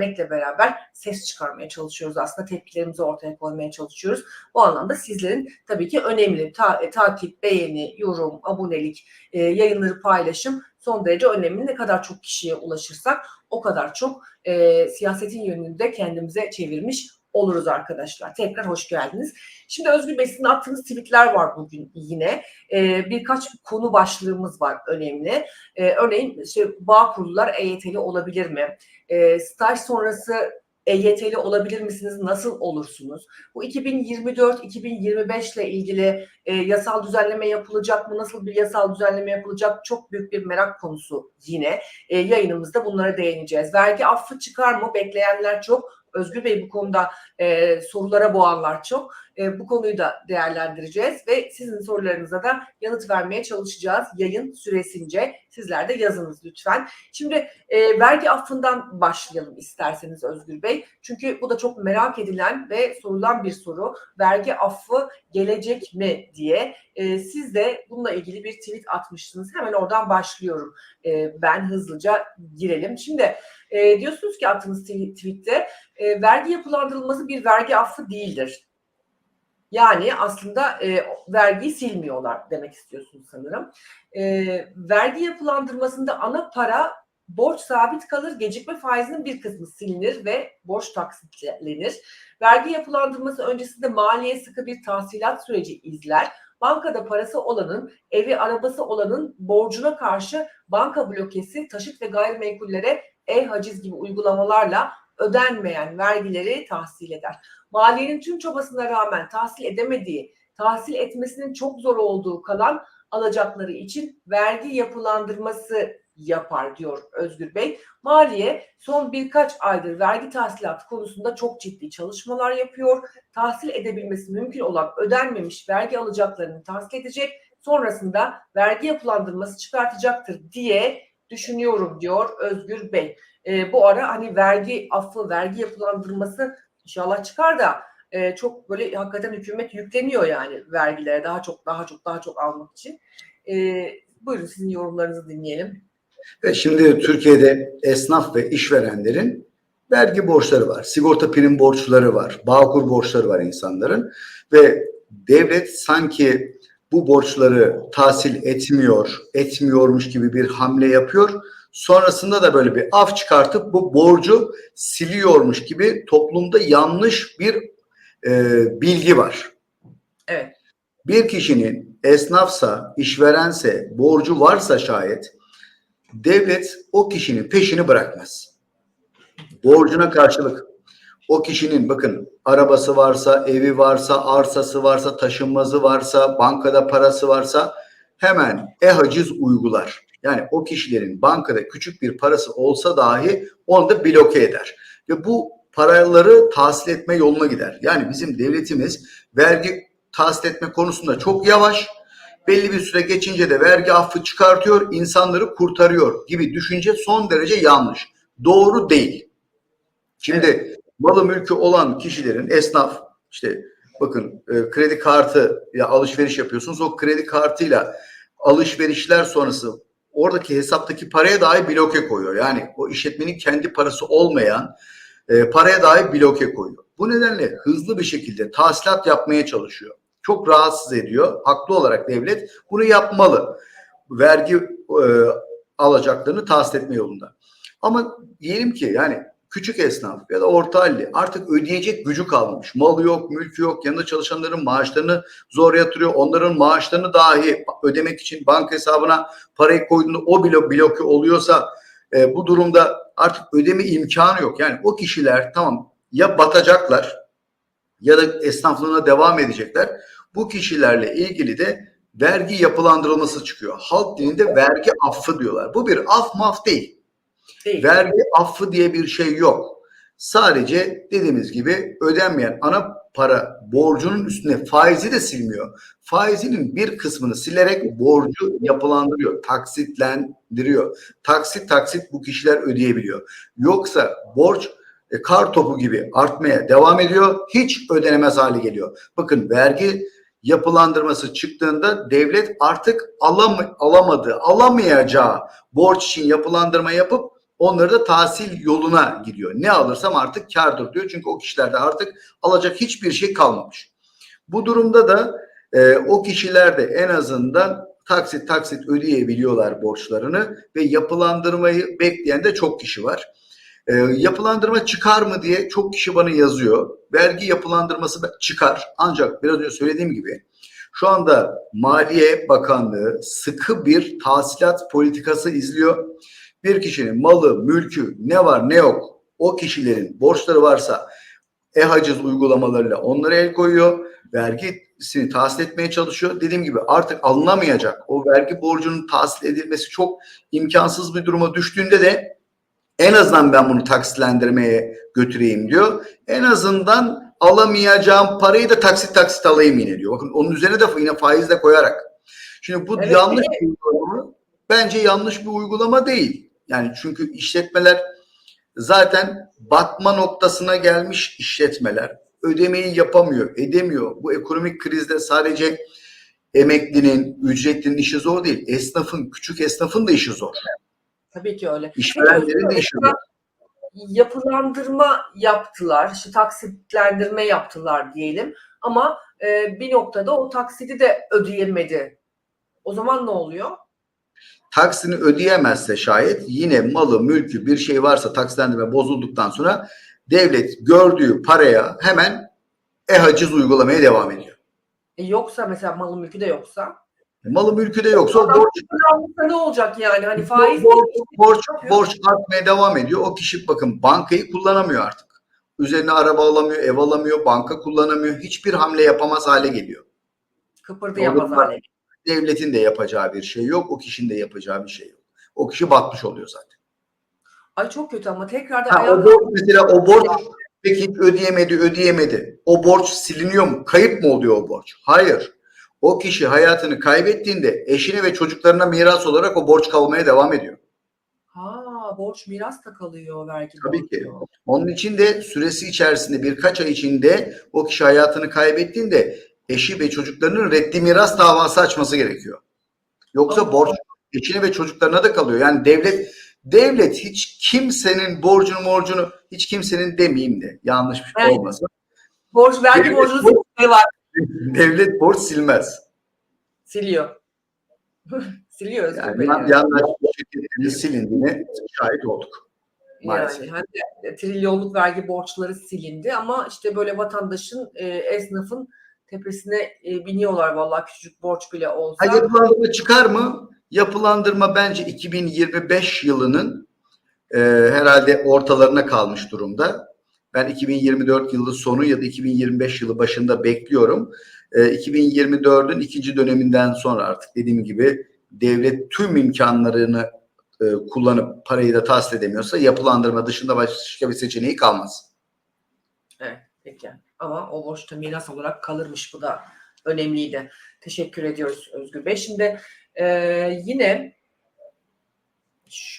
vermekle beraber ses çıkarmaya çalışıyoruz aslında tepkilerimizi ortaya koymaya çalışıyoruz. Bu anlamda sizlerin tabii ki önemli ta- e, takip, beğeni, yorum, abonelik, e, yayınları paylaşım son derece önemli. Ne kadar çok kişiye ulaşırsak o kadar çok e, siyasetin yönünde kendimize çevirmiş oluruz arkadaşlar. Tekrar hoş geldiniz. Şimdi Özgür Bey sizin attığınız tweetler var bugün yine. E, birkaç konu başlığımız var önemli. E, örneğin işte bağ kurulular EYT'li olabilir mi? E, staj sonrası EYT'li olabilir misiniz? Nasıl olursunuz? Bu 2024-2025 ile ilgili e, yasal düzenleme yapılacak mı? Nasıl bir yasal düzenleme yapılacak? Çok büyük bir merak konusu yine. E, yayınımızda bunlara değineceğiz. Vergi affı çıkar mı? Bekleyenler çok. Özgür Bey bu konuda e, sorulara boğanlar çok. E, bu konuyu da değerlendireceğiz ve sizin sorularınıza da yanıt vermeye çalışacağız yayın süresince. Sizler de yazınız lütfen. Şimdi e, vergi affından başlayalım isterseniz Özgür Bey. Çünkü bu da çok merak edilen ve sorulan bir soru. Vergi affı gelecek mi diye. E, siz de bununla ilgili bir tweet atmıştınız. Hemen oradan başlıyorum. E, ben hızlıca girelim. Şimdi e, diyorsunuz ki attığınız tweette e, vergi yapılandırılması bir vergi affı değildir. Yani aslında e, vergiyi silmiyorlar demek istiyorsunuz sanırım. E, vergi yapılandırmasında ana para borç sabit kalır, gecikme faizinin bir kısmı silinir ve borç taksitlenir. Vergi yapılandırması öncesinde maliye sıkı bir tahsilat süreci izler. Bankada parası olanın, evi arabası olanın borcuna karşı banka blokesi, taşıt ve gayrimenkullere e-haciz gibi uygulamalarla ödenmeyen vergileri tahsil eder. Maliyenin tüm çabasına rağmen tahsil edemediği, tahsil etmesinin çok zor olduğu kalan alacakları için vergi yapılandırması yapar diyor Özgür Bey. Maliye son birkaç aydır vergi tahsilatı konusunda çok ciddi çalışmalar yapıyor. Tahsil edebilmesi mümkün olan ödenmemiş vergi alacaklarını tahsil edecek. Sonrasında vergi yapılandırması çıkartacaktır diye düşünüyorum diyor Özgür Bey. E, bu ara hani vergi affı, vergi yapılandırması inşallah çıkar da e, çok böyle hakikaten hükümet yükleniyor yani vergilere daha çok daha çok daha çok almak için. E, buyurun sizin yorumlarınızı dinleyelim. Ve şimdi Türkiye'de esnaf ve işverenlerin vergi borçları var. Sigorta prim borçları var. Bağkur borçları var insanların. Ve devlet sanki bu borçları tahsil etmiyor, etmiyormuş gibi bir hamle yapıyor. Sonrasında da böyle bir af çıkartıp bu borcu siliyormuş gibi toplumda yanlış bir e, bilgi var. Evet. Bir kişinin esnafsa, işverense, borcu varsa şayet devlet o kişinin peşini bırakmaz. Borcuna karşılık o kişinin bakın arabası varsa, evi varsa, arsası varsa, taşınmazı varsa, bankada parası varsa hemen e-haciz uygular. Yani o kişilerin bankada küçük bir parası olsa dahi onu da bloke eder. Ve bu paraları tahsil etme yoluna gider. Yani bizim devletimiz vergi tahsil etme konusunda çok yavaş. Belli bir süre geçince de vergi affı çıkartıyor, insanları kurtarıyor gibi düşünce son derece yanlış. Doğru değil. Şimdi evet. Malı mülkü olan kişilerin esnaf işte bakın e, kredi kartı ya alışveriş yapıyorsunuz o kredi kartıyla alışverişler sonrası oradaki hesaptaki paraya dahi bloke koyuyor. Yani o işletmenin kendi parası olmayan e, paraya dahi bloke koyuyor. Bu nedenle hızlı bir şekilde tahsilat yapmaya çalışıyor. Çok rahatsız ediyor. Haklı olarak devlet bunu yapmalı. Vergi e, alacaklarını tahsil etme yolunda. Ama diyelim ki yani küçük esnaf ya da orta halli artık ödeyecek gücü kalmamış. Malı yok, mülkü yok, yanında çalışanların maaşlarını zor yatırıyor. Onların maaşlarını dahi ödemek için banka hesabına parayı koyduğunda o bile bloke oluyorsa e, bu durumda artık ödeme imkanı yok. Yani o kişiler tamam ya batacaklar ya da esnaflığına devam edecekler. Bu kişilerle ilgili de vergi yapılandırılması çıkıyor. Halk dilinde vergi affı diyorlar. Bu bir af maf değil. Değil. Vergi affı diye bir şey yok. Sadece dediğimiz gibi ödenmeyen ana para borcunun üstüne faizi de silmiyor. Faizinin bir kısmını silerek borcu yapılandırıyor, taksitlendiriyor. Taksit taksit bu kişiler ödeyebiliyor. Yoksa borç e, kar topu gibi artmaya devam ediyor. Hiç ödenemez hale geliyor. Bakın vergi yapılandırması çıktığında devlet artık alam alamadığı, alamayacağı borç için yapılandırma yapıp Onları da tahsil yoluna gidiyor. Ne alırsam artık kardır diyor. Çünkü o kişilerde artık alacak hiçbir şey kalmamış. Bu durumda da e, o kişiler de en azından taksit taksit ödeyebiliyorlar borçlarını ve yapılandırmayı bekleyen de çok kişi var. E, yapılandırma çıkar mı diye çok kişi bana yazıyor. Vergi yapılandırması çıkar. Ancak biraz önce söylediğim gibi şu anda Maliye Bakanlığı sıkı bir tahsilat politikası izliyor. Bir kişinin malı, mülkü ne var ne yok o kişilerin borçları varsa e-haciz uygulamalarıyla onlara el koyuyor. Vergisini tahsil etmeye çalışıyor. Dediğim gibi artık alınamayacak o vergi borcunun tahsil edilmesi çok imkansız bir duruma düştüğünde de en azından ben bunu taksitlendirmeye götüreyim diyor. En azından alamayacağım parayı da taksit taksit alayım yine diyor. Bakın onun üzerine de yine faiz de koyarak. Şimdi bu Evet, yanlış bir uygulama. Bence yanlış bir uygulama değil. Yani çünkü işletmeler zaten batma noktasına gelmiş işletmeler. Ödemeyi yapamıyor, edemiyor. Bu ekonomik krizde sadece emeklinin, ücretlinin işi zor değil. Esnafın, küçük esnafın da işi zor. Tabii ki öyle. İşverenlerin de işi zor. yapılandırma yaptılar, işte taksitlendirme yaptılar diyelim ama e, bir noktada o taksiti de ödeyemedi. O zaman ne oluyor? Taksini ödeyemezse şayet yine malı, mülkü bir şey varsa taksitlendirme bozulduktan sonra devlet gördüğü paraya hemen e-haciz uygulamaya devam ediyor. E, yoksa mesela malı mülkü de yoksa Malı mülkü de yoksa o borç, ne olacak yani? Hani faiz borç, borç, borç artmaya devam ediyor. O kişi bakın bankayı kullanamıyor artık. Üzerine araba alamıyor, ev alamıyor, banka kullanamıyor. Hiçbir hamle yapamaz hale geliyor. kıpırdayamaz hale. Devletin de yapacağı bir şey yok. O kişinin de yapacağı bir şey yok. O kişi batmış oluyor zaten. Ay çok kötü ama tekrardan Ha, o borç mesela o borç peki ödeyemedi ödeyemedi. O borç siliniyor mu? Kayıp mı oluyor o borç? Hayır. O kişi hayatını kaybettiğinde eşine ve çocuklarına miras olarak o borç kalmaya devam ediyor. Ha borç miras da kalıyor vergi Tabii ki. Onun için de süresi içerisinde birkaç ay içinde o kişi hayatını kaybettiğinde eşi ve çocuklarının reddi miras davası açması gerekiyor. Yoksa borç eşine ve çocuklarına da kalıyor. Yani devlet devlet hiç kimsenin borcunu borcunu hiç kimsenin demeyeyim de yanlış bir şey Evet. olmasın. Borç vergi Devlet borcunu borç- var. Devlet borç silmez. Siliyor. Siliyor Özgür Yani yani. yandaş şirketlerin silindiğine şahit olduk. maalesef. Yani hani trilyonluk vergi borçları silindi ama işte böyle vatandaşın, e, esnafın tepesine e, biniyorlar vallahi küçücük borç bile olsa. Ha, yapılandırma çıkar mı? Yapılandırma bence 2025 yılının e, herhalde ortalarına kalmış durumda. Ben 2024 yılı sonu ya da 2025 yılı başında bekliyorum. E, 2024'ün ikinci döneminden sonra artık dediğim gibi devlet tüm imkanlarını e, kullanıp parayı da tahsil edemiyorsa yapılandırma dışında başka bir seçeneği kalmaz. Evet, peki. Ama o borçta miras olarak kalırmış. Bu da önemliydi. Teşekkür ediyoruz Özgür Bey. Şimdi e, yine